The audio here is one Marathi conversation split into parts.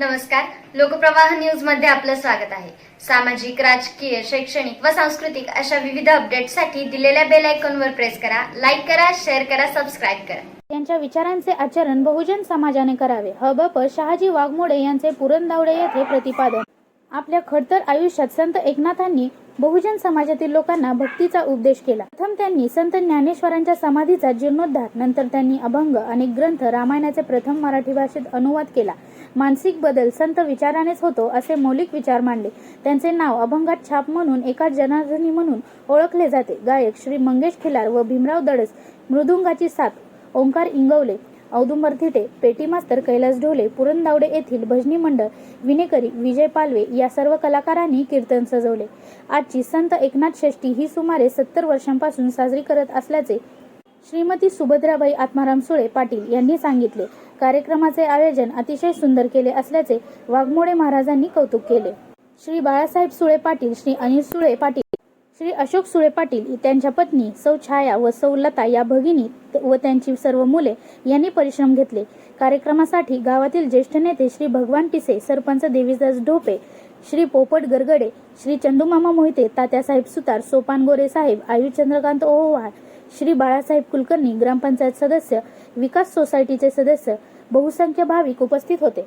नमस्कार. लोकप्रवाह न्यूजमध्ये आपलं स्वागत आहे. सामाजिक राजकीय शैक्षणिक व सांस्कृतिक अशा विविध अपडेटसाठी दिलेल्या बेल आयकॉनवर प्रेस करा लाईक करा शेअर करा सबस्क्राईब करा. त्यांच्या विचारांचे आचरण बहुजन समाजाने करावे. हबप शहाजी वाघमोडे यांचे पुरंदावडे येथे प्रतिपादन. आपल्या खडतर आयुष्यात संत एकनाथांनी बहुजन समाजातील लोकांना भक्तीचा उपदेश केला. प्रथम त्यांनी संत ज्ञानेश्वरांच्या समाधीचा जीर्णोद्धार नंतर त्यांनी अभंग आणि ग्रंथ रामायणाचे प्रथम मराठी भाषेत अनुवाद केला. मानसिक बदल संत विचारानेच होतो असे मौलिक विचार मांडले. त्यांचे नाव अभंगात छाप म्हणून एका जनार्दनी म्हणून ओळखले जाते. गायक श्री मंगेश खिलार व भीमराव दडस मृदुंगाची साथ ओंकार इंगवले. औदुंबर थिटे पेटी मास्तर कैलास ढोले पुरंदावडे येथील भजनी मंडळ विनेकरी विजय पालवे या सर्व कलाकारांनी कीर्तन सजवले. आजची संत एकनाथ षष्ठी ही सुमारे सत्तर वर्षांपासून साजरी करत असल्याचे श्रीमती सुभद्राबाई आत्माराम सुळे पाटील यांनी सांगितले. कार्यक्रमाचे आयोजन अतिशय सुंदर केले असल्याचे वाघमोडे महाराजांनी कौतुक केले. श्री बाळासाहेब सुळे पाटील श्री अनिल सुळे पाटील श्री अशोक सुळे पाटील त्यांच्या पत्नी सौ छाया व सौ लता या भगिनी व त्यांची सर्व मुले यांनी परिश्रम घेतले. कार्यक्रमासाठी गावातील ज्येष्ठ नेते श्री भगवान टिसे सरपंच देवीदास ढोपे श्री पोपट गरगडे श्री चंदूमामा मोहिते तात्यासाहेब सुतार सोपान गोरे साहेब आयु चंद्रकांत ओहोवा श्री बाळासाहेब कुलकर्णी ग्रामपंचायत सदस्य विकास सोसायटीचे सदस्य बहुसंख्य भाविक उपस्थित होते.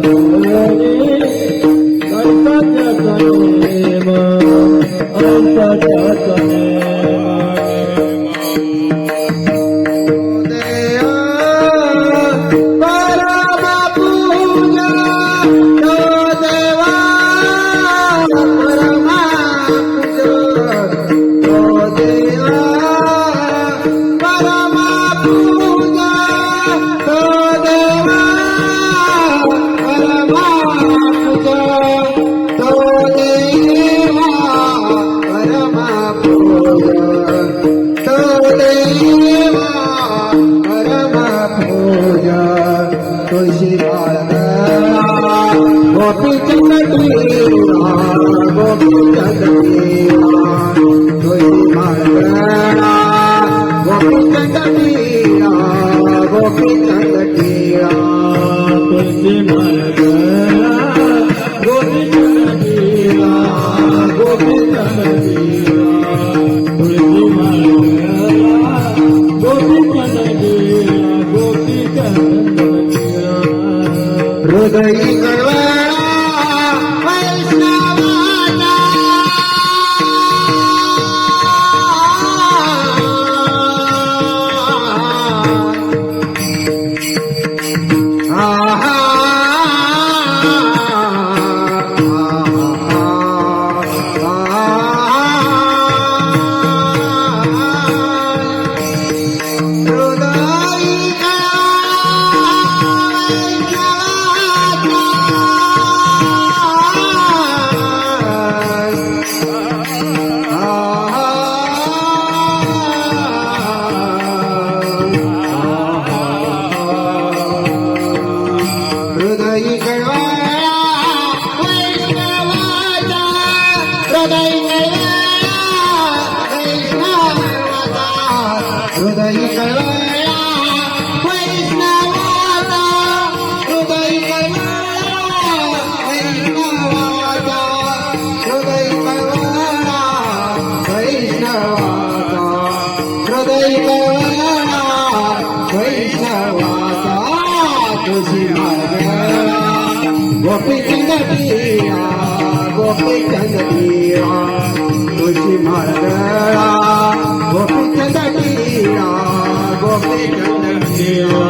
मतिलब गीयारकीआ मिया गोा ಹೃದಯ गोपी चंदीरा गोपी चंदीरा तुझी मार्गळा गोपी चंदीरा गोपी चंदीरा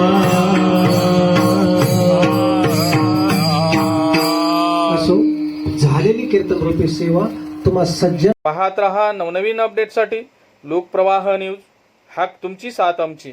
असो झालेली कीर्तन रूपी सेवा तुम्हा सज्जन पाहत रहा नवनवीन अपडेटसाठी लोकप्रवाह न्यूज हाक तुमची साथ आमची.